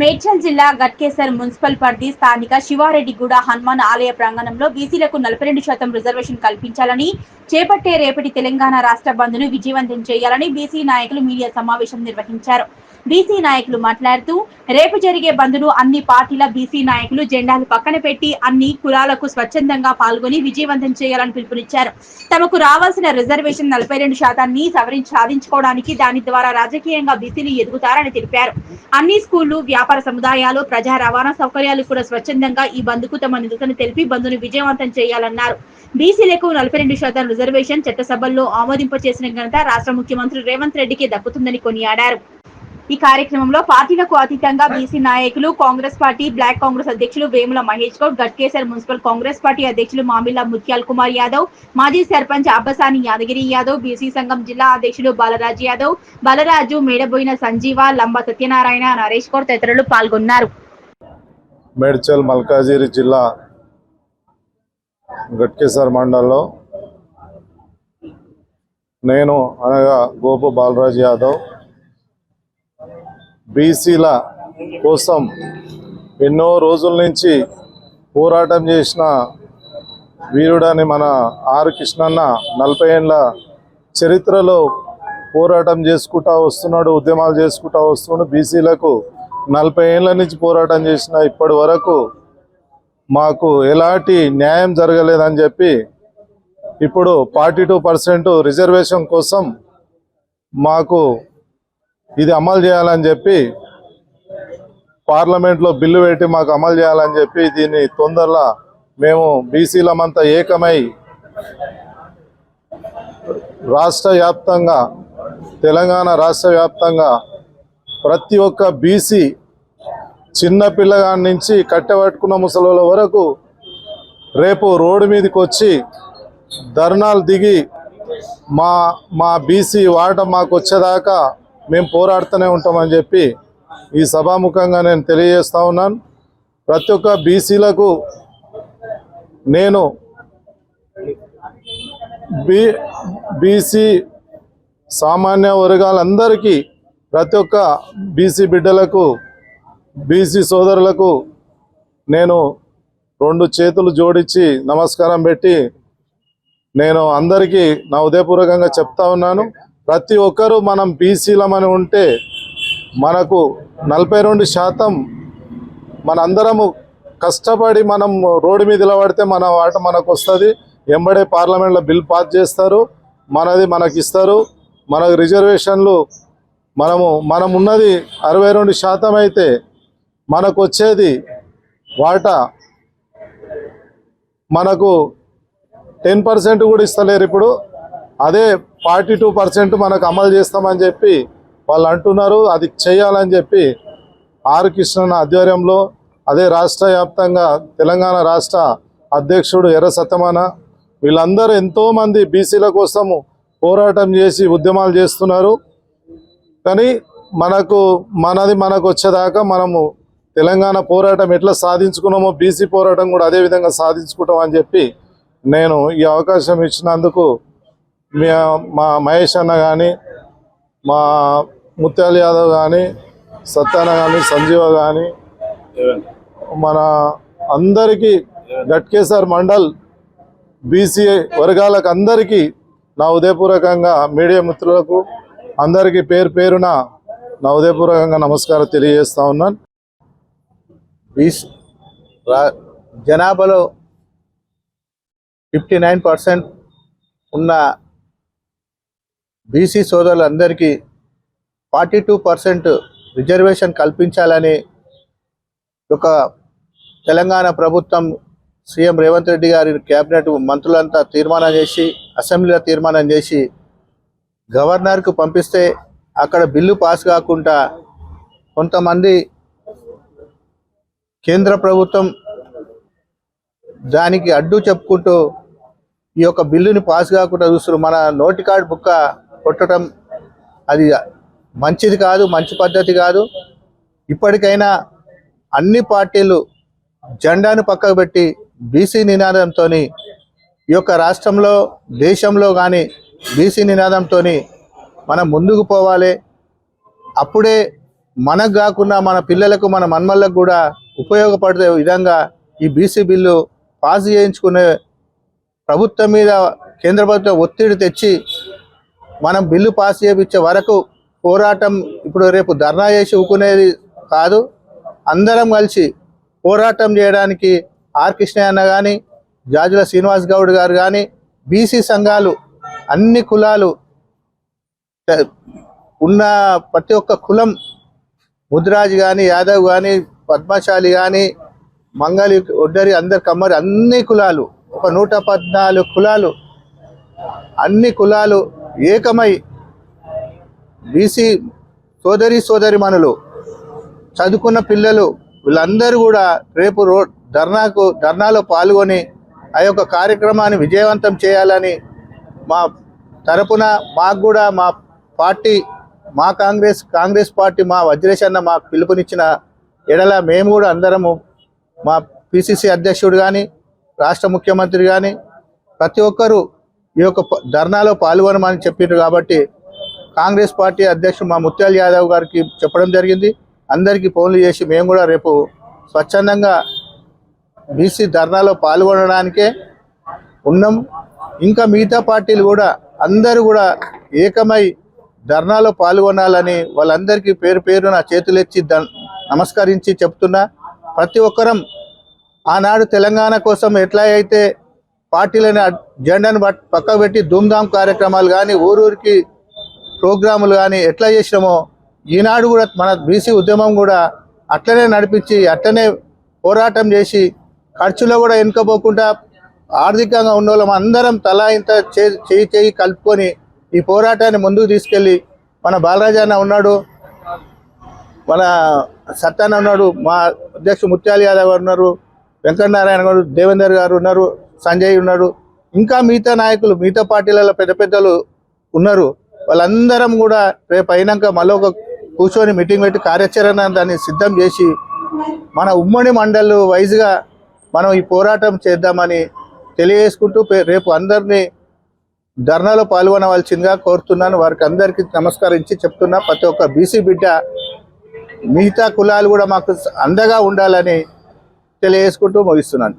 మేడ్చల్ జిల్లా గట్కేసర్ మున్సిపల్ పరిధి స్థానిక శివారెడ్డిగూడ హనుమాన్ ఆలయ ప్రాంగణంలో బీసీలకు నలభై రెండు శాతం రిజర్వేషన్ కల్పించాలని చేపట్టే రేపటి తెలంగాణ రాష్ట్ర బంద్ను విజయవంతం చేయాలని బీసీ నాయకులు మీడియా సమావేశం నిర్వహించారు. బీసీ నాయకులు మాట్లాడుతూ రేపు జరిగే బంద్ను అన్ని పార్టీల బీసీ నాయకులు జెండాలు పక్కన పెట్టి అన్ని కులాలకు స్వచ్ఛందంగా పాల్గొని విజయవంతం చేయాలని పిలుపునిచ్చారు. తమకు రావాల్సిన రిజర్వేషన్ నలభై రెండు శాతాన్ని సవరించి సాధించుకోవడానికి దాని ద్వారా రాజకీయంగా బీసీలు ఎదుగుతారని తెలిపారు. అన్ని స్కూళ్ళు వ్యాపార సముదాయాలు ప్రజా రవాణా సౌకర్యాలు కూడా స్వచ్ఛందంగా ఈ బంద్కు తమ నిరసన తెలిపి బంద్ను విజయవంతం చేయాలన్నారు. బీసీలకు నలభై రెండు శాతం రిజర్వేషన్ చట్టసభల్లో ఆమోదింప చేసిన ఘనత రాష్ట్ర ముఖ్యమంత్రి రేవంత్ రెడ్డికి దక్కుతుందని కొనియాడారు. ఈ కార్యక్రమంలో పార్టీలకు అతీతంగా బీసీ నాయకులు కాంగ్రెస్ పార్టీ బ్లాక్ కాంగ్రెస్ అధ్యక్షులు Vemula Mahesh Goud Ghatkesar municipal Congress party అధ్యక్షులు మామిళ్ళ ముత్యాల్ కుమార్ యాదవ్ మాజీ సర్పంచ్ అబ్బసాని యాదగిరి యాదవ్ బీసీ సంఘం జిల్లా అధ్యక్షులు బాలరాజ్ యాదవ్ బలరాజు మేడబోయిన సంజీవ లంబ సత్యనారాయణ నరేష్ గౌడ్ తదితరులు పాల్గొన్నారు. మేడ్చల్ మల్కాజిరి జిల్లా గట్కేసర్ మండల్లో నేను అనగా గోపు బాలరాజ్ యాదవ్ బీసీల కోసం ఎన్నో రోజుల నుంచి పోరాటం చేసిన వీరుడని మన ఆర్ కృష్ణన్న నలభై ఏళ్ళ చరిత్రలో పోరాటం చేసుకుంటా వస్తున్నాడు ఉద్యమాలు చేసుకుంటా వస్తున్నాడు. బీసీలకు నలభై ఏళ్ళ నుంచి పోరాటం చేసిన ఇప్పటి వరకు మాకు ఎలాంటి న్యాయం జరగలేదని చెప్పి ఇప్పుడు ఫార్టీ టూ పర్సెంట్ రిజర్వేషన్ కోసం మాకు ఇది అమలు చేయాలని చెప్పి పార్లమెంట్లో బిల్లు పెట్టి మాకు అమలు చేయాలని చెప్పి దీన్ని తొందరలో మేము బీసీలమంతా ఏకమై రాష్ట్ర వ్యాప్తంగా తెలంగాణ రాష్ట్ర వ్యాప్తంగా ప్రతి ఒక్క బీసీ చిన్న పిల్లగాడి నుంచి కట్టెపట్టుకున్న ముసలి వరకు రేపు రోడ్డు మీదకి వచ్చి ధర్నాలు దిగి మా మా బీసీ వాట మాకు వచ్చేదాకా మేము పోరాడుతూనే ఉంటామని చెప్పి ఈ సభాముఖంగా నేను తెలియజేస్తా ఉన్నాను. ప్రతి ఒక్క బీసీలకు నేను బీ బీసీ సామాన్య వర్గాలందరికీ ప్రతి ఒక్క బీసీ బిడ్డలకు బీసీ సోదరులకు నేను రెండు చేతులు జోడించి నమస్కారం పెట్టి నేను అందరికీ నా ఉదయపూర్వకంగా చెప్తా ఉన్నాను. ప్రతి ఒక్కరూ మనం బీసీలమని ఉంటే మనకు నలభై రెండు శాతం మనందరము కష్టపడి మనం రోడ్డు మీద నిలబడితే మన వాట మనకు వస్తుంది ఎంబడే పార్లమెంట్లో బిల్ పాస్ చేస్తారు. మనది మనకి ఇస్తారు మనకు రిజర్వేషన్లు మనము మనం ఉన్నది అరవై రెండు శాతం అయితే మనకు వచ్చేది వాటా. మనకు టెన్ పర్సెంట్ కూడా ఇస్తలేరు ఇప్పుడు. అదే ఫార్టీ టూ పర్సెంట్ మనకు అమలు చేస్తామని చెప్పి వాళ్ళు అంటున్నారు. అది చేయాలని చెప్పి ఆర్ కృష్ణన్ ఆధ్వర్యంలో అదే రాష్ట్ర వ్యాప్తంగా తెలంగాణ రాష్ట్ర అధ్యక్షుడు ఎర్ర సత్యమాన వీళ్ళందరూ ఎంతోమంది బీసీల కోసము పోరాటం చేసి ఉద్యమాలు చేస్తున్నారు. కానీ మనకు మనది మనకు వచ్చేదాకా మనము తెలంగాణ పోరాటం ఎట్లా సాధించుకున్నామో బీసీ పోరాటం కూడా అదే విధంగా సాధించుకుంటాం అని చెప్పి నేను ఈ అవకాశం ఇచ్చినందుకు మీ మా మహేష్ అన్న కానీ మా ముత్యాల యాదవ్ కానీ సత్యాన కానీ సంజీవ కానీ మన అందరికీ గట్కేసర్ మండల్ బీసీ వర్గాలకు అందరికీ నా ఉదయపూర్వకంగా మీడియా మిత్రులకు అందరికీ పేరు పేరున నా ఉదయపూర్వకంగా నమస్కారం తెలియజేస్తా ఉన్నాను. బీస్ రా- జనాభాలో ఫిఫ్టీ నైన్ పర్సెంట్ ఉన్న బీసీ సోదరులందరికీ ఫార్టీ టూ పర్సెంట్ రిజర్వేషన్ కల్పించాలని ఒక తెలంగాణ ప్రభుత్వం సీఎం రేవంత్ రెడ్డి గారి కేబినెట్ మంత్రులంతా తీర్మానం చేసి అసెంబ్లీలో తీర్మానం చేసి గవర్నర్కు పంపిస్తే అక్కడ బిల్లు పాస్ కాకుండా కొంతమంది కేంద్ర ప్రభుత్వం దానికి అడ్డు చెప్పుకుంటూ ఈ యొక్క బిల్లుని పాస్ కాకుండా చూస్తున్నారు. మన నోటి కార్డు బుక్క కొట్టడం అది మంచిది కాదు మంచి పద్ధతి కాదు. ఇప్పటికైనా అన్ని పార్టీలు జెండాను పక్కకు పెట్టి బీసీ నినాదంతో ఈ యొక్క రాష్ట్రంలో దేశంలో కానీ బీసీ నినాదంతో మనం ముందుకు పోవాలి. అప్పుడే మనకు కాకుండా మన పిల్లలకు మన మన్మళ్ళకు కూడా ఉపయోగపడే విధంగా ఈ బీసీ బిల్లు పాస్ చేయించుకునే ప్రభుత్వం మీద కేంద్ర ప్రభుత్వం ఒత్తిడి తెచ్చి మనం బిల్లు పాస్ చేయించే వరకు పోరాటం ఇప్పుడు రేపు ధర్నా చేసి ఊకునేది కాదు. అందరం కలిసి పోరాటం చేయడానికి ఆర్ కృష్ణయ్య అన్న కానీ జాజుల శ్రీనివాస్ గౌడ్ గారు కానీ బీసీ సంఘాలు అన్ని కులాలు ఉన్న ప్రతి ఒక్క కులం ముద్రాజ్ కానీ యాదవ్ కానీ పద్మశాలి కానీ మంగళి ఒడ్డరి అందరు కమ్మరి అన్ని కులాలు ఒక నూట పద్నాలుగు కులాలు అన్ని కులాలు ఏకమై బీసీ సోదరి సోదరిమణులు చదువుకున్న పిల్లలు వీళ్ళందరూ కూడా రేపు రో ధర్నాకు ధర్నాలో పాల్గొని ఆ యొక్క కార్యక్రమాన్ని విజయవంతం చేయాలని మా తరపున మాకు కూడా మా పార్టీ మా కాంగ్రెస్ కాంగ్రెస్ పార్టీ మా వజ్రేష్ అన్న మాకు పిలుపునిచ్చిన ఎడల మేము కూడా అందరము మా పిసిసి అధ్యక్షుడు కానీ రాష్ట్ర ముఖ్యమంత్రి కానీ ప్రతి ఒక్కరూ ఈ యొక్క ప- ధర్నాలో పాల్గొనమని చెప్పారు కాబట్టి కాంగ్రెస్ పార్టీ అధ్యక్షుడు మా ముత్యాల యాదవ్ గారికి చెప్పడం జరిగింది. అందరికీ ఫోన్లు చేసి మేము కూడా రేపు స్వచ్ఛందంగా బీసీ ధర్నాలో పాల్గొనడానికే ఉన్నాం. ఇంకా మిగతా పార్టీలు కూడా అందరూ కూడా ఏకమై ధర్నాలో పాల్గొనాలని వాళ్ళందరికీ పేరు పేరు నా ద నమస్కరించి చెప్తున్నా. ప్రతి ఒక్కరం ఆనాడు తెలంగాణ కోసం ఎట్లా అయితే పార్టీలని జెండాను పట్- పక్కకు పెట్టి ధూమ్ధామ్ కార్యక్రమాలు కానీ ఊరూరికి ప్రోగ్రాములు కానీ ఎట్లా చేసినామో ఈనాడు కూడా మన బీసీ ఉద్యమం కూడా అట్లనే నడిపించి అట్లనే పోరాటం చేసి ఖర్చులో కూడా వెనుకపోకుండా ఆర్థికంగా ఉన్న అందరం తలా ఇంత చేయి చేయి కలుపుకొని ఈ పోరాటాన్ని ముందుకు తీసుకెళ్ళి మన బాలరాజాన్న ఉన్నాడు మన సత్యాన్న ఉన్నాడు మా అధ్యక్షుడు ముత్యాల యాదవ్ గారు ఉన్నారు వెంకటనారాయణ గారు దేవేందర్ గారు ఉన్నారు సంజయ్ ఉన్నాడు. ఇంకా మిగతా నాయకులు మిగతా పార్టీలలో పెద్ద పెద్దలు ఉన్నారు. వాళ్ళందరం కూడా రేపు అయినాక మళ్ళీ ఒక కూర్చొని మీటింగ్ పెట్టి కార్యాచరణ దాన్ని సిద్ధం చేసి మన ఉమ్మడి మండలు వైజ్గా మనం ఈ పోరాటం చేద్దామని తెలియజేసుకుంటూ రేపు అందరినీ ధర్నాలో పాల్గొనవలసిందిగా కోరుతున్నాను. వారికి అందరికీ నమస్కరించి చెప్తున్నా ప్రతి ఒక్క బీసీ బిడ్డ మిగతా కులాలు కూడా మాకు అండగా ఉండాలని తెలియజేసుకుంటూ ముగిస్తున్నాను.